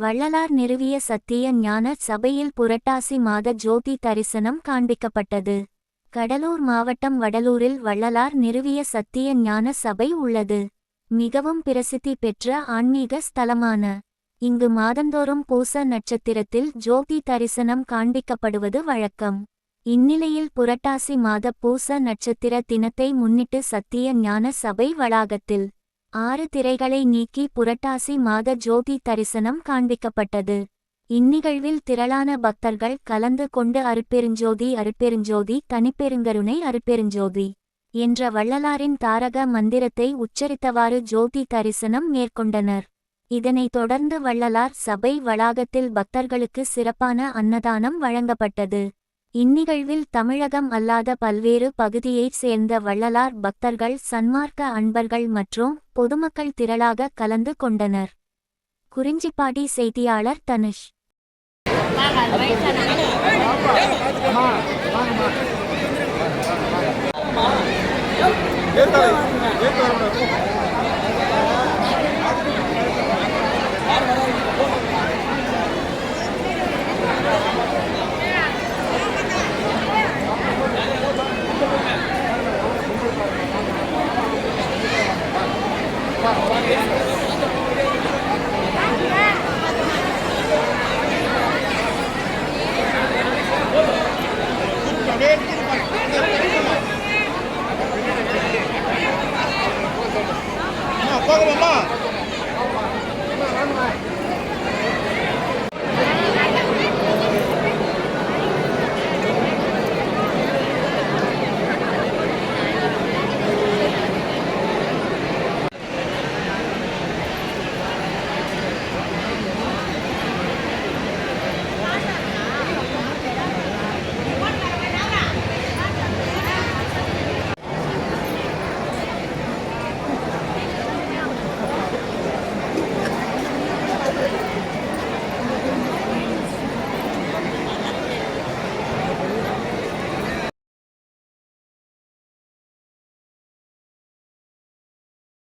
வள்ளலார் நிறுவிய சத்திய ஞான சபையில் புரட்டாசி மாத ஜோதி தரிசனம் காண்பிக்கப்பட்டது. கடலூர் மாவட்டம் வடலூரில் வள்ளலார் நிறுவிய சத்திய ஞான சபை உள்ளது. மிகவும் பிரசித்தி பெற்ற ஆன்மீக ஸ்தலமான. இங்கு மாதந்தோறும் பூச நட்சத்திரத்தில் ஜோதி தரிசனம் காண்பிக்கப்படுவது வழக்கம். இந்நிலையில் புரட்டாசி மாத பூச நட்சத்திர தினத்தை முன்னிட்டு சத்திய ஞான சபை வளாகத்தில் ஆறு திரைகளை நீக்கி புரட்டாசி மாத ஜோதி தரிசனம் காண்பிக்கப்பட்டது. இந்நிகழ்வில் திரளான பக்தர்கள் கலந்து கொண்டு அருட்பெருஞ்சோதி அருட்பெருஞ்சோதி தனிப்பெருங்கருணை அருட்பெருஞ்சோதி என்ற வள்ளலாரின் தாரக மந்திரத்தை உச்சரித்தவாறு ஜோதி தரிசனம் மேற்கொண்டனர். இதனைத் தொடர்ந்து வள்ளலார் சபை வளாகத்தில் பக்தர்களுக்கு சிறப்பான அன்னதானம் வழங்கப்பட்டது. இந்நிகழ்வில் தமிழகம் அல்லாத பல்வேறு பகுதியைச் சேர்ந்த வள்ளலார் பக்தர்கள் சன்மார்க்க அன்பர்கள் மற்றும் பொதுமக்கள் திரளாக கலந்து கொண்டனர். குறிஞ்சிப்பாடி செய்தியாளர் தனுஷ். போகலாமா